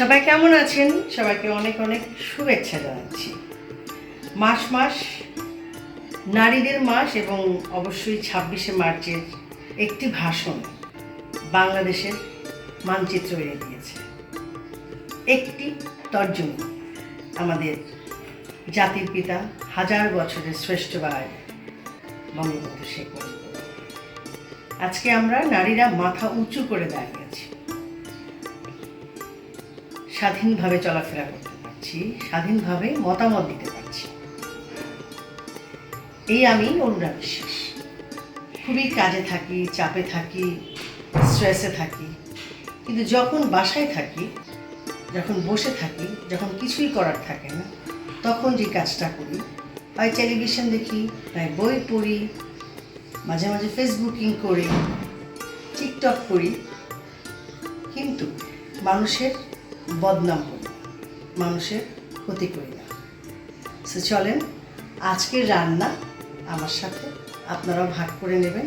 সবাই কেমন আছেন? সবাইকে অনেক অনেক শুভেচ্ছা জানাচ্ছি। মাস মাস, নারীদের মাস এবং অবশ্যই ছাব্বিশে মার্চের একটি ভাষণ বাংলাদেশের মানচিত্র এনে দিয়েছে। একটি তর্জনী আমাদের জাতির পিতা হাজার বছরের শ্রেষ্ঠ ভাই বঙ্গবন্ধু শেখ আজকে আমরা নারীরা মাথা উঁচু করে দাঁড়িয়ে স্বাধীনভাবে চলাফেরা করতে পারছি, স্বাধীনভাবে মতামত দিতে পারছি। এই আমি অরুণা বিশ্বাস। খুবই কাজে থাকি, চাপে থাকি স্ট্রেসে থাকি। কিন্তু যখন বাসায় থাকি, যখন বসে থাকি, যখন কিছুই করার থাকে না, তখন যে কাজটা করি, হয় টেলিভিশন দেখি, হয় বই পড়ি, মাঝে মাঝে ফেসবুকিং করি টিকটক করি। কিন্তু মানুষের বদনাম করি মানুষের ক্ষতি করি না। সে চলেন, আজকের রান্না আমার সাথে আপনারাও ভাগ করে নেবেন।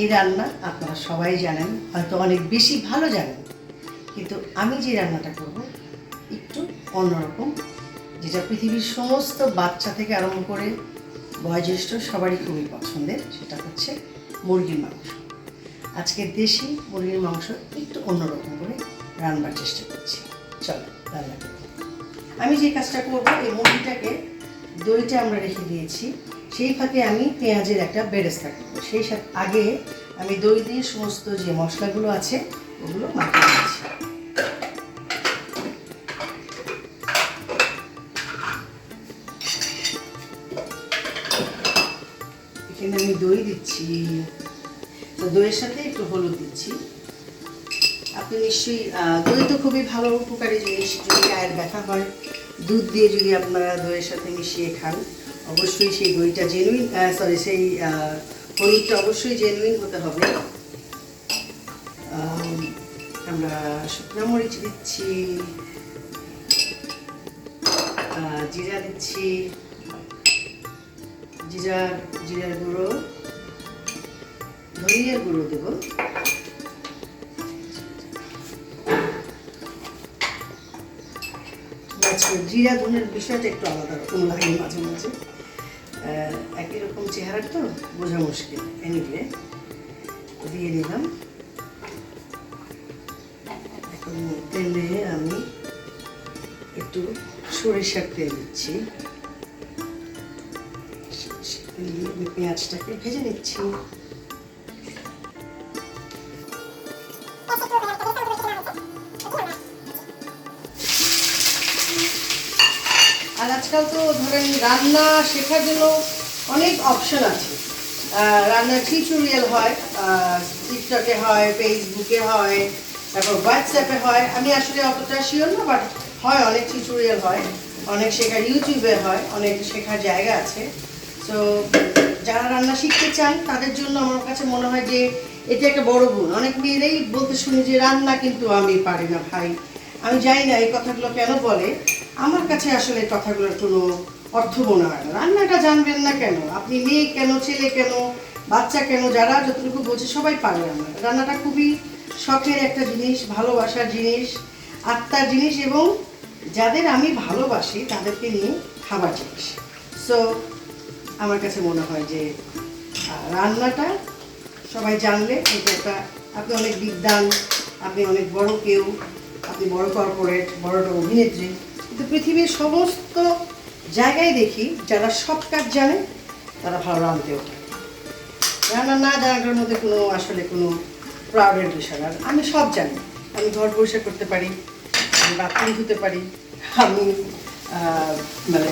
এই রান্না আপনারা সবাই জানেন, হয়তো অনেক বেশি ভালো জানেন। কিন্তু আমি যে রান্নাটা করব একটু অন্যরকম, যেটা পৃথিবীর সমস্ত বাচ্চা থেকে আরম্ভ করে বয়োজ্যেষ্ঠ সবারই খুবই পছন্দের, সেটা হচ্ছে মুরগির মাংস। আজকে দেশি মুরগির মাংস একটু অন্যরকম করে রান্নার চেষ্টা করছি। চলো রান্না করি আমি যে কাজটা করব, এই মুরগিটাকে দইটা আমরা রেখে দিয়েছি। সেই ফাঁকে আমি পেঁয়াজের একটা বেরেস্তা করব। সেই সাথে আগে আমি দই দিয়ে সমস্ত যে মশলাগুলো আছে, ওগুলো মাখিয়ে দিয়েছি এখানে আমি দই দিচ্ছি। তো দইয়ের সাথে একটু হলুদ দিচ্ছি। আপনি নিশ্চয়ই দই তো খুবই ভালো উপকারী জিনিস। যদি গায়ের ব্যথা হয় দুধ দিয়ে যদি আপনারা দইয়ের সাথে মিশিয়ে খান অবশ্যই সেই দইটা জেনুইন সরি সেই হলুদটা অবশ্যই জেনুইন হতে হবে। আম, আমরা শুকনো মরিচ দিচ্ছি জিরা দিচ্ছি জিরা জিরার গুঁড়ো ধনিয়ার গুঁড়ো দেবো। আচ্ছা জিরা ধনের বিষয়টা একটু আলাদা রকম লাগে মাঝে মাঝে। একই রকম চেহারা তো, বোঝা মুশকিল। এনিওয়ে দিয়ে নিলাম। এখন তেলে আমি একটু সরিষার তেল দিচ্ছি। পেঁয়াজটাকে ভেজে নিচ্ছি। আর আজকাল তো ধরেন রান্না শেখার জন্য অনেক অপশন আছে। রান্নার টিউটোরিয়াল হয় টিকটকে হয় ফেসবুকে হয়, তারপর হোয়াটসঅ্যাপে হয়। আমি আসলে অতটা শিওর না বাট হয় অনেক টিউটোরিয়াল হয়, অনেক শেখার ইউটিউবে হয়, অনেক শেখার জায়গা আছে। তো যারা রান্না শিখতে চান, তাদের জন্য আমার কাছে মনে হয় যে এটা একটা বড় গুণ। অনেক মেয়েরাই বলতে শুনি যে, রান্না কিন্তু আমি পারি না ভাই। আমি জানি না এই কথাগুলো কেন বলে আমার কাছে আসলে কথাগুলোর কোনো অর্থ মনে হয় না। রান্নাটা জানবেন না কেন? আপনি মেয়ে কেন, ছেলে কেন, বাচ্চা কেন, যারা যতটুকু বোঝে সবাই পারে রান্না। রান্নাটা খুবই শখের একটা জিনিস, ভালোবাসার জিনিস, আত্মার জিনিস এবং যাদের আমি ভালোবাসি তাদেরকে নিয়ে খাবার জিনিস। সো আমার কাছে মনে হয় যে রান্নাটা সবাই জানলে এটা একটা, আপনি অনেক বিদ্যান আপনি অনেক বড় কেউ, আপনি বড় কর্পোরেট বড় একটা অভিনেত্রী কিন্তু পৃথিবীর সমস্ত জায়গায় দেখি যারা সব কাজ জানে, তারা ভালো রাঁধতেও রান্না না জানাটার মধ্যে কোনো আসলে কোনো প্রাউডের বিষয় না আমি সব জানি। আমি ঘর পরিষ্কার করতে পারি, আমি বাথরুম ধুতে পারি, আমি মানে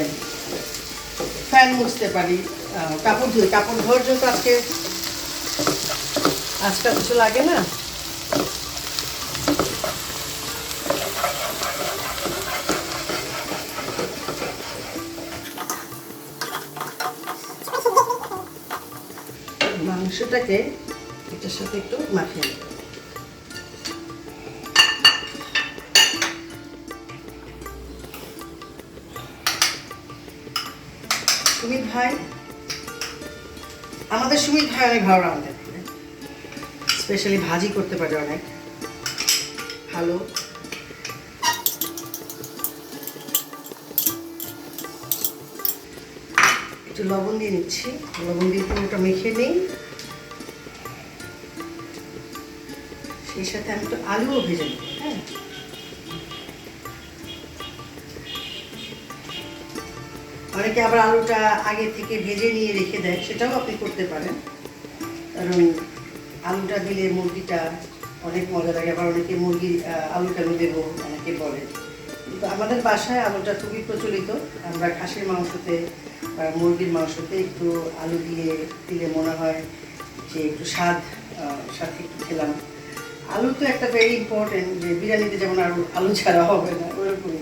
ফ্যান মুছতে পারি কাপড় ধুই। কাপড় ধোয়ার জন্য আজকে, আজকাল কিছু লাগে না। মাংসটাকে এটার সাথে একটু মাখিয়ে নেব। সুমিত ভাই, আমাদের সুমিত ভাই অনেক ভালো রান্না স্পেশালি হ্যাঁ? ভাজি করতে পারে অনেক। ভালো। একটু লবণ দিয়ে নিচ্ছি। লবণ দিয়ে পুরোটা মেখে নিই। সেই সাথে আমি একটু আলুও ভেজে নেব হ্যাঁ। অনেকে আবার আলুটা আগে থেকে ভেজে নিয়ে রেখে দেয়, সেটাও আপনি করতে পারেন। কারণ আলুটা দিলে মুরগিটা অনেক মজা লাগে, আবার অনেকে মুরগি আলু কেন দেবো অনেকে বলে। কিন্তু আমাদের বাসায় আলুটা খুবই প্রচলিত, আমরা খাসির মাংসতে বা মুরগির মাংসতে একটু আলু দিয়ে দিলে মনে হয় যে একটু স্বাদ সাথে একটু খেলাম। আলু তো একটা ভেরি ইম্পর্টেন্ট যে বিরিয়ানিতে যেমন আলু আলু ছাড়া হবে না, ওরকমই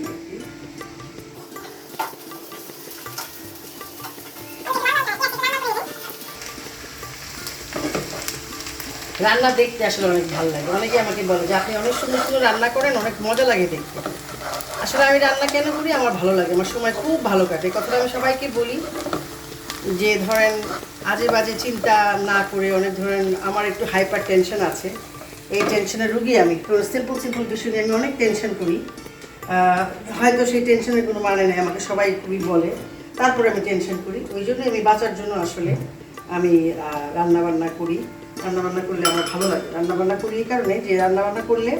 রান্না দেখতে আসলে অনেক ভালো লাগে। অনেকে আমাকে বলে যে, আপনি অনেক সুন্দর সুন্দর রান্না করেন, অনেক মজা লাগে দেখতে। আসলে আমি রান্না কেন করি? আমার ভালো লাগে, আমার সময় খুব ভালো কাটে। কথাটা আমি সবাইকে বলি যে, ধরেন আজে বাজে চিন্তা না করে, অনেক ধরেন আমার একটু হাইপার টেনশন আছে। এই টেনশনের রুগী আমি। সিম্পল সিম্পল বিষয় নিয়ে আমি অনেক টেনশন করি। হয়তো সেই টেনশনের কোনো মানে নেই, আমাকে সবাই খুবই বলে। তারপরে আমি টেনশন করি। ওই জন্য আমি বাঁচার জন্য আসলে আমি রান্নাবান্না করি। রান্নাবান্না করলে আমার ভালো লাগে। রান্নাবান্না করি এই কারণে যে রান্নাবান্না করলে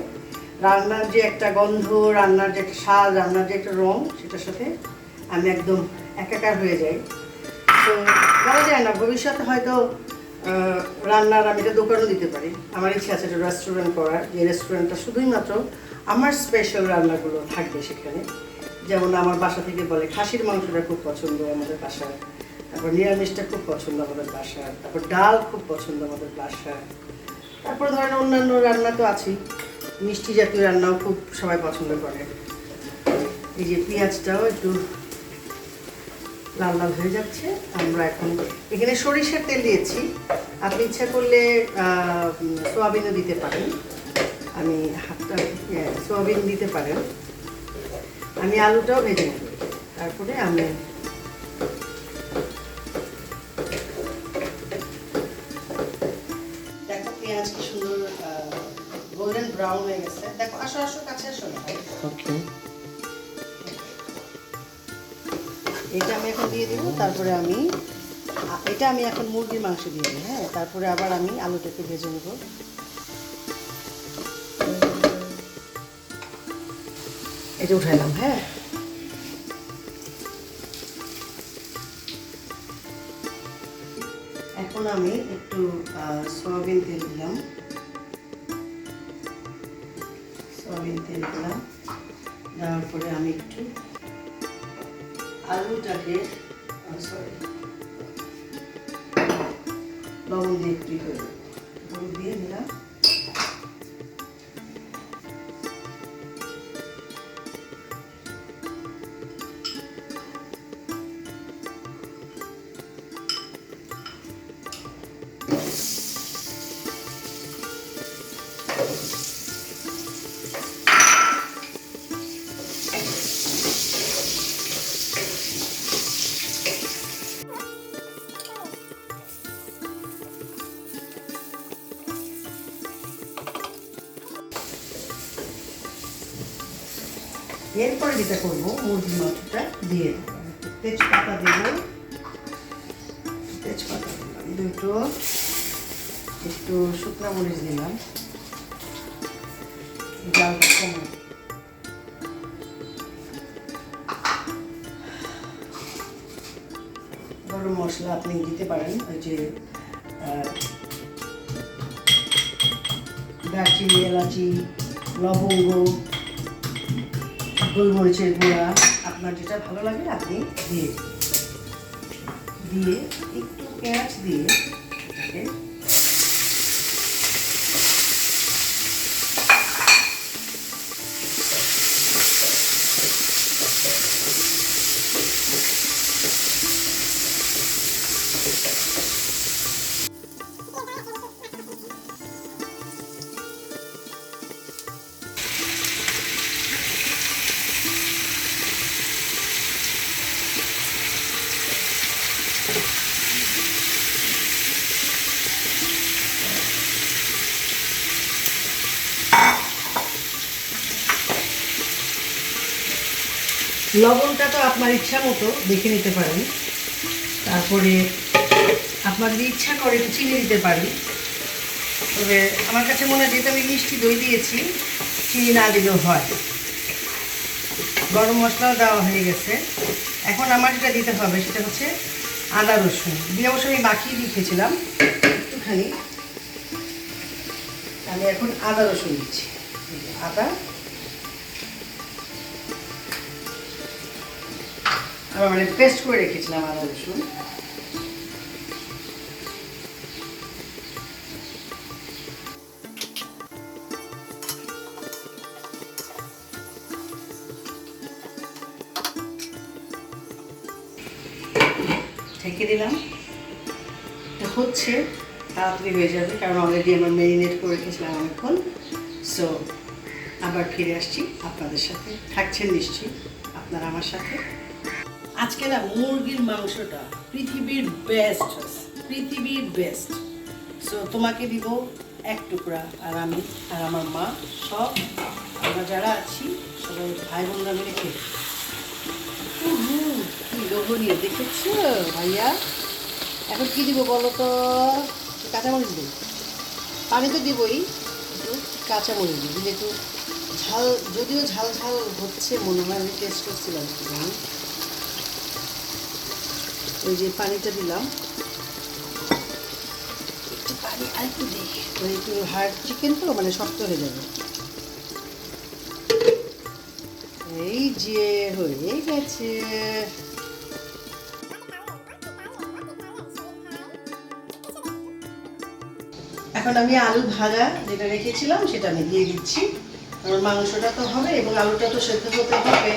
রান্নার যে একটা গন্ধ, রান্নার যে একটা স্বাদ, রান্নার যে একটা রং, সেটার সাথে আমি একদম একাকার হয়ে যাই। তো বলা যায় না, ভবিষ্যতে হয়তো রান্নার আমি এটা দোকানও দিতে পারি। আমার ইচ্ছা আছে রেস্টুরেন্ট করার। যে রেস্টুরেন্টটা শুধুই মাত্র আমার স্পেশাল রান্নাগুলো থাকবে সেখানে। যেমন আমার বাসা থেকে বলে খাসির মাংসটা খুব পছন্দ আমাদের বাসায় তারপর নিরামিষটা খুব পছন্দ আমাদের বাসায় তারপর ডাল খুব পছন্দ আমাদের বাসায় তারপর ধরেন অন্যান্য রান্না তো আছেই। মিষ্টি জাতীয় রান্নাও খুব সবাই পছন্দ করে। এই যে পেঁয়াজটাও একটু লাল লাল হয়ে যাচ্ছে। আমরা এখন এখানে সরিষার তেল দিয়েছি। আপনি ইচ্ছা করলে সোয়াবিনও দিতে পারেন। আমি হাতটা ইয়ে, সোয়াবিন দিতে পারেন। আমি আলুটাও ভেজে নেব। তারপরে আমি দেখো পেঁয়াজ কি সুন্দর গোল্ডেন ব্রাউন হয়ে গেছে। দেখো আসো আসো কাছে আসো না ওকে এটা আমি এখন দিয়ে দেবো, তারপরে আমি এটা আমি এখন মুরগির মাংস দিয়ে দিই হ্যাঁ তারপরে আবার আমি আলুটাকে ভেজে নেব। এটা উঠাইলাম হ্যাঁ। এখন আমি একটু সয়াবিন তেল দিলাম। সয়াবিন তেল দিলাম, দেওয়ার পরে আমি একটু আলুটাকে সরি লবণ দিয়ে একটু ই করে দিয়ে নিলাম এরপরে যেটা করব, মুরগির মাংসটা দিয়ে দেবো। তেজপাতা দেবো। তেজপাতা দিলাম, দুটো, একটু শুকনো মরিচ দিলাম। গরম মশলা আপনি দিতে পারেন, ওই যে দারচিনি, এলাচি, লবঙ্গ। গোলমরিচের গুঁড়া। আপনার যেটা ভালো লাগে আপনি দিয়ে দিয়ে একটু পেঁয়াজ দিয়ে লবণটা তো আপনার ইচ্ছা মতো দেখে নিতে পারেন। তারপরে আপনার যদি ইচ্ছা করে একটু চিনি দিতে পারি। তবে আমার কাছে মনে হয় যেহেতু আমি মিষ্টি দই দিয়েছি, চিনি না দিলেও হয়। গরম মশলাও দেওয়া হয়ে গেছে। এখন আমার যেটা দিতে হবে সেটা হচ্ছে আদা রসুন। দিয়ে অবশ্য আমি মাখিয়ে রেখেছিলাম একটুখানি। আমি এখন আদা রসুন দিচ্ছি। আদা মানে পেস্ট করে রেখেছিলাম আদা রসুন। ঢেকে দিলাম। হচ্ছে, তাড়াতাড়ি হয়ে যাবে, কারণ অলরেডি আমরা মেরিনেট করে রেখেছিলাম অনেকক্ষণ। সো আবার ফিরে আসছি আপনাদের সাথে। থাকছেন নিশ্চয়ই আপনারা আমার সাথে। আজকে না মুরগির মাংসটা পৃথিবীর বেস্ট পৃথিবীর বেস্ট সো তোমাকে দিব এক টুকরা আর আমি আর আমার মা সব, আমরা যারা আছি, সবাই ভাই বোনরা মিলে খেয়ে কি লোভনীয়, দেখেছ ভাইয়া? এখন কি দিব বলো তো? কাঁচামরিচ দিই। পানি তো দিবই একটু কাঁচামরিচ দিই। দিলে একটু ঝাল, যদিও ঝাল ঝাল হচ্ছে, মনে হয় আমি টেস্ট করছিলাম ওই যে পানিটা দিলাম। একটু পানি আর একটু দিই। একটু হার্ড চিকেন তো মানে শক্ত হয়ে যাবে। এই যে হয়ে গেছে। এখন আমি আলু ভাজা যেটা রেখেছিলাম সেটা আমি দিয়ে দিচ্ছি। আমার মাংসটা তো হবে এবং আলুটা তো সেদ্ধ হতে হবে।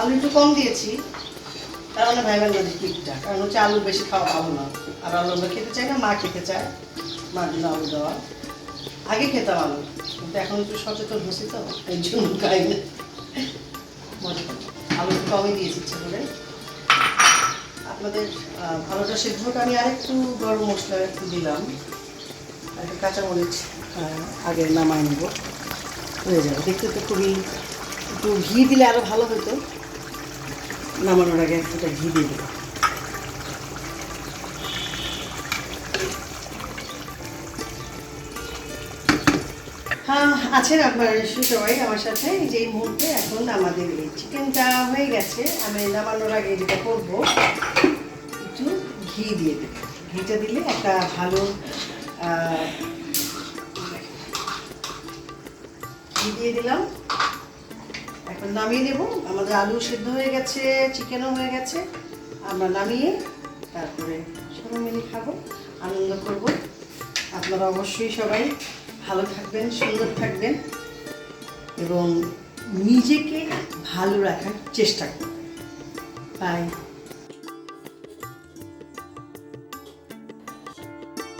আলু একটু কম দিয়েছি। তার মানে ভাই বোন নদীর পিঠটা কারণ হচ্ছে আলু বেশি খাওয়া পাবো না। আর আলু আমরা খেতে চাই না, মা খেতে চায়। মার জন্য আলু দেওয়া। আগে খেতাম আলু। কিন্তু এখন একটু সচেতন হচ্ছি তো এই জন্য খাই না আলু একটু কমই দিয়েছি ইচ্ছে করে। আপনাদের ভালোটা সেদ্ধ আমি আরেকটু গরম মশলা একটু দিলাম। আর একটু কাঁচামরিচ আগে নামাই নেব। হয়ে যাবে। দেখতে তো খুবই, একটু ঘি দিলে আরও ভালো হতো। নামানোর আগে একটুটা ঘি দিয়ে দেবো হ্যাঁ আছেন আপনারা সবাই আমার সাথে। যে মুহূর্তে এখন আমাদের এই চিকেনটা হয়ে গেছে। আমি নামানোর আগে যেটা করব, একটু ঘি দিয়ে দেবো। ঘিটা দিলে একটা ভালো ঘি দিয়ে দিলাম। নামিয়ে নেব। আমাদের আলু সিদ্ধ হয়ে গেছে চিকেনও হয়ে গেছে। আমরা নামিয়ে তারপরে সবাই মিলে খাব, আনন্দ করব। আপনারা অবশ্যই সবাই ভালো থাকবেন, সুন্দর থাকবেন এবং নিজেকে ভালো রাখার চেষ্টা করবেন। বাই